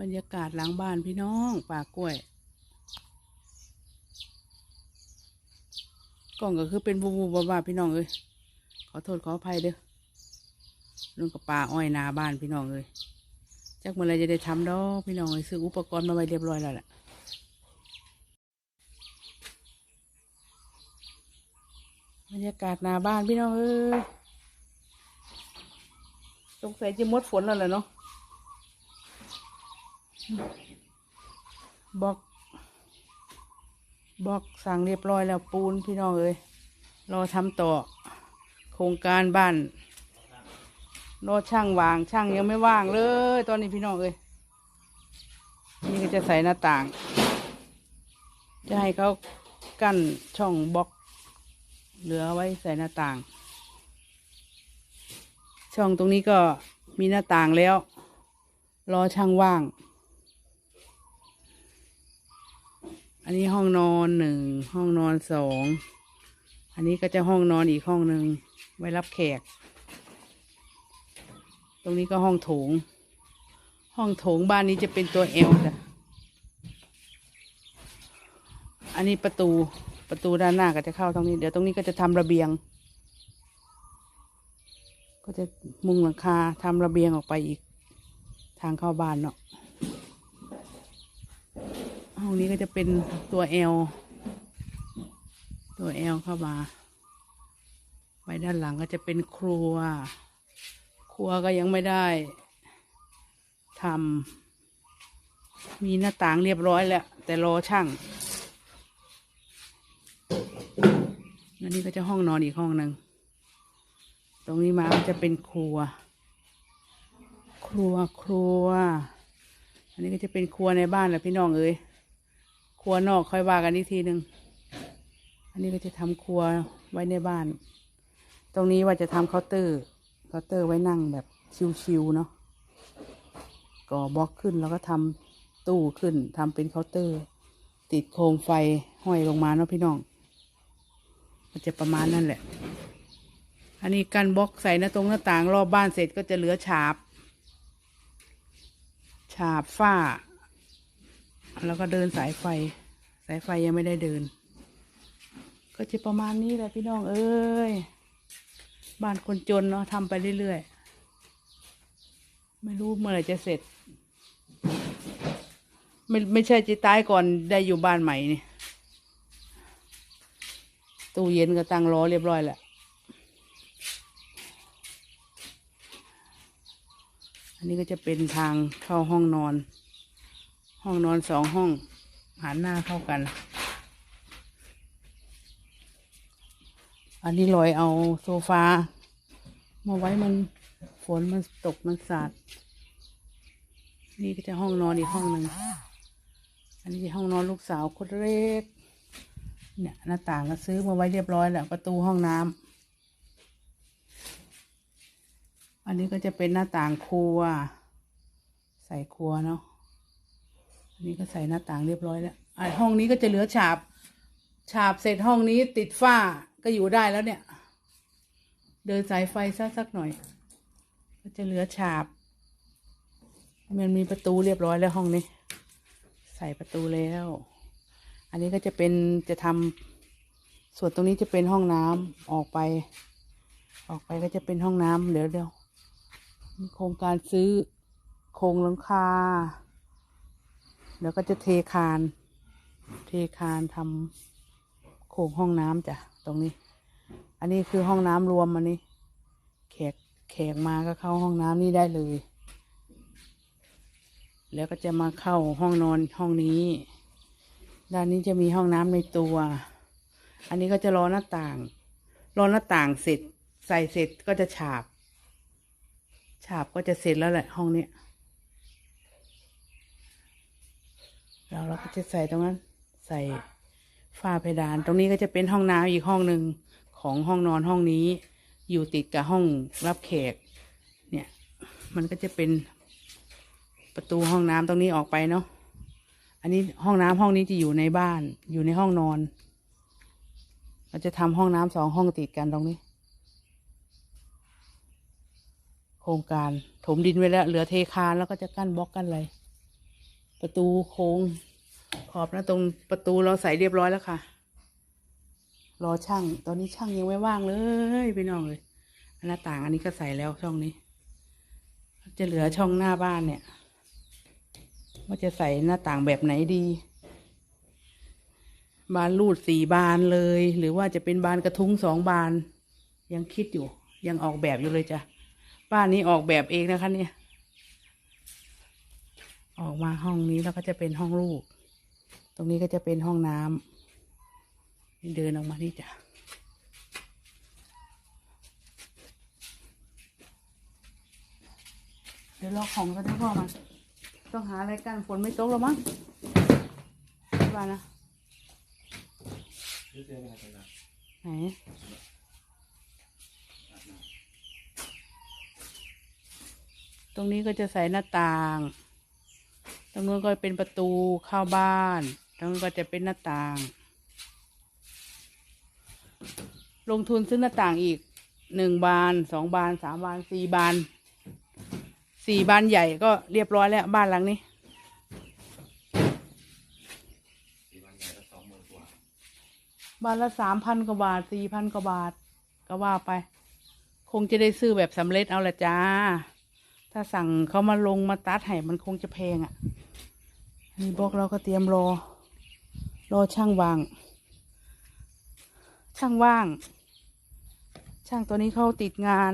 บรรยากาศหลังบ้านพี่น้องป่ากล้วยกล้องก็คือเป็นบูบูบ้าพี่น้องเอ้ยขอโทษขออภัยเด้อเรื่องกับป่าอ้อยนาบ้านพี่น้องเอ้ยจักเมื่อไรจะได้ทำดอกพี่น้องเอ้ยซื้ออุปกรณ์มาไว้เรียบร้อยแล้วแหละบรรยากาศนาบ้านพี่น้องเอ้ยสงสัยจะมดฝนแล้วแหละเนาะ บอกบอกสั่งเรียบร้อยแล้วปูนพี่น้องเอ้ยรอทำต่อ โครงการบ้าน รอช่างวางช่างยังไม่ว่างเลย ตอนนี้พี่น้องเอ้ยนี่ก็จะใส่หน้าต่าง จะให้เขากั้นช่องบล็อก เหลือไว้ใส่หน้าต่าง ช่องตรงนี้ก็มีหน้าต่างแล้ว รอช่างว่าง อันนี้ห้องนอนหนึ่งห้องนอนสองอันนี้ก็จะห้องนอนอีกห้องหนึ่งไว้รับแขก ตรงนี้ก็ห้องโถง ห้องโถงบ้านนี้จะเป็นตัวเอลจ้ะอันนี้ประตูประตูด้านหน้าก็จะเข้าตรงนี้ เดี๋ยวตรงนี้ก็จะทำระเบียง ก็จะมุงหลังคาทำระเบียงออกไปอีก ทางเข้าบ้านเนาะ องนี้ก็จะเป็นตัวเอล ตัวเอลเข้ามาไว้ด้านหลังก็จะเป็นครัว ครัวก็ยังไม่ได้ทำมีหน้าต่างเรียบร้อยแล้ว แต่รอช่างอันนี้ก็จะห้องนอนอีกห้องหนึ่ง ตรงนี้มาก็จะเป็นครัว ครัวครัว อันนี้ก็จะเป็นครัวในบ้านแหละพี่น้องเอ้ย ครัวนอกค่อยว่ากันอีกทีหนึ่งอันนี้ก็จะทำครัวไว้ในบ้าน ตรงนี้ว่าจะทำเคาน์เตอร์เคาน์เตอร์ไว้นั่งแบบชิวๆเนาะก่อบล็อกขึ้นแล้วก็ทำตู้ขึ้นทำเป็นเคาน์เตอร์ ติดโคมไฟห้อยลงมาเนาะพี่น้องมันจะประมาณนั่นแหละ อันนี้กันบล็อกใส่หน้าตรงหน้าต่างรอบบ้านเสร็จก็จะเหลือฉาบ ฉาบฝ้า แล้วก็เดินสายไฟ สายไฟยังไม่ได้เดิน ก็จะประมาณนี้แหละพี่น้องเอ้ยบ้านคนจนเนาะทำไปเรื่อยๆ ไม่รู้เมื่อไหร่จะเสร็จ ไม่ไม่ใช่จะตายก่อนได้อยู่บ้านใหม่นี่ตู้เย็นก็ตั้งรอเรียบร้อยแหละอันนี้ก็จะเป็นทางเข้าห้องนอน ห้องนอนสองห้อง หันหน้าเข้ากัน อันนี้ลอยเอาโซฟา มาไว้มันฝนมันตกมันสาด นี่ก็จะห้องนอนอีกห้องหนึ่ง อันนี้ห้องนอนลูกสาวคนเล็ก เนี่ยหน้าต่างก็ซื้อมาไว้เรียบร้อยแล้วประตูห้องน้ำ อันนี้ก็จะเป็นหน้าต่างครัว ใส่ครัวเนาะ อันนี้ก็ใส่หน้าต่างเรียบร้อยแล้วไอห้องนี้ก็จะเหลือฉาบ ฉาบเสร็จห้องนี้ติดฝ้าก็อยู่ได้แล้วเนี่ย เดินสายไฟสักสักหน่อย ก็จะเหลือฉาบ มันมีประตูเรียบร้อยแล้วห้องนี้ ใส่ประตูแล้ว อันนี้ก็จะเป็นจะทำส่วนตรงนี้จะเป็นห้องน้ำออกไป ออกไปก็จะเป็นห้องน้ำเดี๋ยวเดี๋ยวมีโครงการซื้อโครงหลังคา เดี๋ยวก็จะเทคาน เทคานทำโครงห้องน้ำจ้ะตรงนี้ อันนี้คือห้องน้ำรวมอันนี้ แขกแขกมาก็เข้าห้องน้ำนี่ได้เลย แล้วก็จะมาเข้าห้องนอนห้องนี้ ด้านนี้จะมีห้องน้ำในตัว อันนี้ก็จะรอหน้าต่าง รอหน้าต่างเสร็จ ใส่เสร็จก็จะฉาบ ฉาบก็จะเสร็จแล้วแหละห้องเนี้ย แล้วเราก็จะใส่ตรงนั้น ใส่ฝ้าเพดาน ตรงนี้ก็จะเป็นห้องน้ำอีกห้องหนึ่งของห้องนอนห้องนี้ อยู่ติดกับห้องรับแขก เนี่ย มันก็จะเป็นประตูห้องน้ำตรงนี้ออกไปเนาะอันนี้ห้องน้ำห้องนี้จะอยู่ในบ้าน อยู่ในห้องนอน เราจะทำห้องน้ำสองห้องติดกันตรงนี้ โครงการถมดินไว้แล้ว เหลือเทคานแล้วก็จะกั้นบล็อกกั้นอะไร ประตูโค้งขอบนะตรงประตูเราใส่เรียบร้อยแล้วค่ะ รอช่าง ตอนนี้ช่างยังไม่ว่างเลยพี่น้องเลยหน้าต่างอันนี้ก็ใส่แล้วช่องนี้ จะเหลือช่องหน้าบ้านเนี่ย ว่าจะใส่หน้าต่างแบบไหนดี บานรูดสี่บานเลย หรือว่าจะเป็นบานกระทุ้งสองบาน ยังคิดอยู่ ยังออกแบบอยู่เลยจ้ะบ้านนี้ออกแบบเองนะคะเนี่ย ออกมาห้องนี้แล้วก็จะเป็นห้องลูก ตรงนี้ก็จะเป็นห้องน้ำนี่เดินออกมานี่จ้ะเดี๋ยวรอของกันนะพ่อมันต้องหาอะไรกันฝนไม่ตกหรอมั้งคิดว่านะไหนตรงนี้ก็จะใส่หน้าต่าง ตรงนู้นก็เป็นประตูเข้าบ้านตรงนู้นก็จะเป็นหน้าต่าง ลงทุนซื้อหน้าต่างอีกหนึ่งบานสองบานสามบานสี่บานสี่บานใหญ่ก็เรียบร้อยแล้วบ้านหลังนี้บานละสามพันกว่าบาทสี่พันกว่าบาท ก็ว่าไป คงจะได้ซื้อแบบสำเร็จเอาละจ้า ถ้าสั่งเขามาลงมาตัดให้มันคงจะแพงอะ่ะ นี่บอกเราก็เตรียมรอ รอช่างวาง ช่างว่าง ช่างตัวนี้เขาติดงาน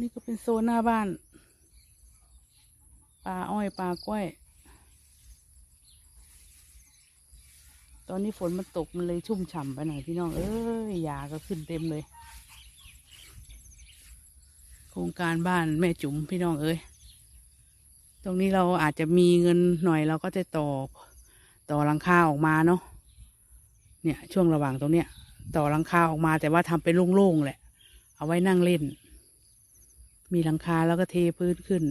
นี่ก็เป็นโซนหน้าบ้านป่าอ้อยป่ากล้วย ตอนนี้ฝนมันตกมันเลยชุ่มฉ่ำไปหน่อยพี่น้อง เอ้ยหยาก็ขึ้นเต็มเลย โครงการบ้านแม่จุ๋มพี่น้องเอ้ยตรงนี้เราอาจจะมีเงินหน่อยเราก็จะต่อต่อหลังคาออกมาเนาะเนี่ย ช่วงระหว่างตรงเนี้ย ต่อหลังคาออกมาแต่ว่าทำเป็นโล่งๆแหละ เอาไว้นั่งเล่น มีหลังคาแล้วก็เทพื้นขึ้น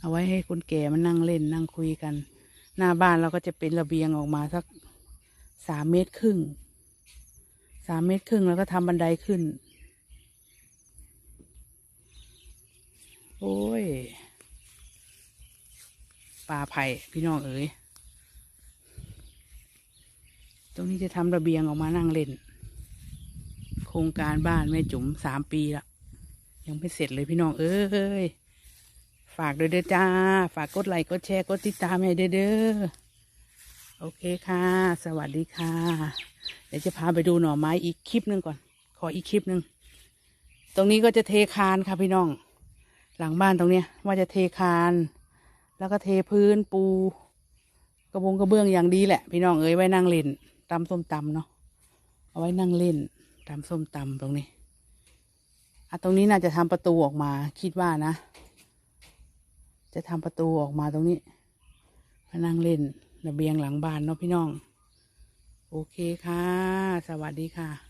เอาไว้ให้คนแก่มานั่งเล่นนั่งคุยกัน หน้าบ้านเราก็จะเป็นระเบียงออกมาสักสามเมตรครึ่งสามเมตรครึ่งแล้วก็ทำบันไดขึ้น โอ้ยป่าไผ่พี่น้องเอ๋ยตรงนี้จะทำระเบียงออกมานั่งเล่น โครงการบ้านแม่จุ๋มสามปีละยังไม่เสร็จเลยพี่น้องเอ้ยฝากด้วยเด้อจ้า ฝากกดไลค์กดแชร์กดติดตามให้เด้อเด้อโอเคค่ะ สวัสดีค่ะ เดี๋ยวจะพาไปดูหน่อไม้อีกคลิปหนึ่งก่อน ขออีกคลิปหนึ่งตรงนี้ก็จะเทคานค่ะพี่น้อง หลังบ้านตรงเนี้ยว่าจะเทคาน แล้วก็เทพื้นปู กระบงกระเบื้องอย่างดีแหละ พี่น้องเอ้ยไว้นั่งเล่นตำส้มตำเนาะเอาไว้นั่งเล่นตำส้มตำตรงนี้อะตรงนี้น่าจะทำประตูออกมาคิดว่านะ จะทำประตูออกมาตรงนี้มานั่งเล่นระเบียงหลังบ้านเนาะพี่น้อง โอเคค่ะ สวัสดีค่ะ